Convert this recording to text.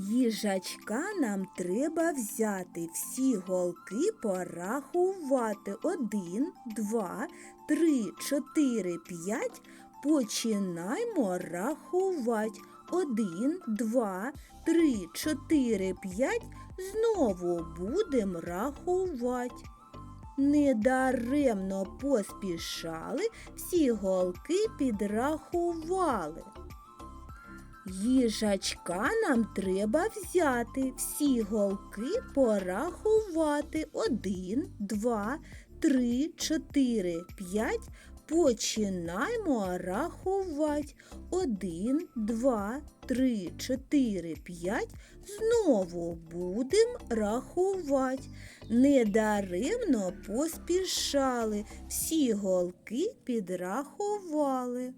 Їжачка нам треба взяти, всі голки порахувати. Один, два, три, чотири, п'ять. Починаймо рахувати. Один, два, три, чотири, п'ять. Знову будемо рахувати. Недаремно поспішали, всі голки підрахували. Їжачка нам треба взяти, всі голки порахувати. Один, два, три, чотири, п'ять. Починаймо рахувати. Один, два, три, чотири, п'ять. Знову будемо рахувати. Недаремно поспішали, всі голки підрахували.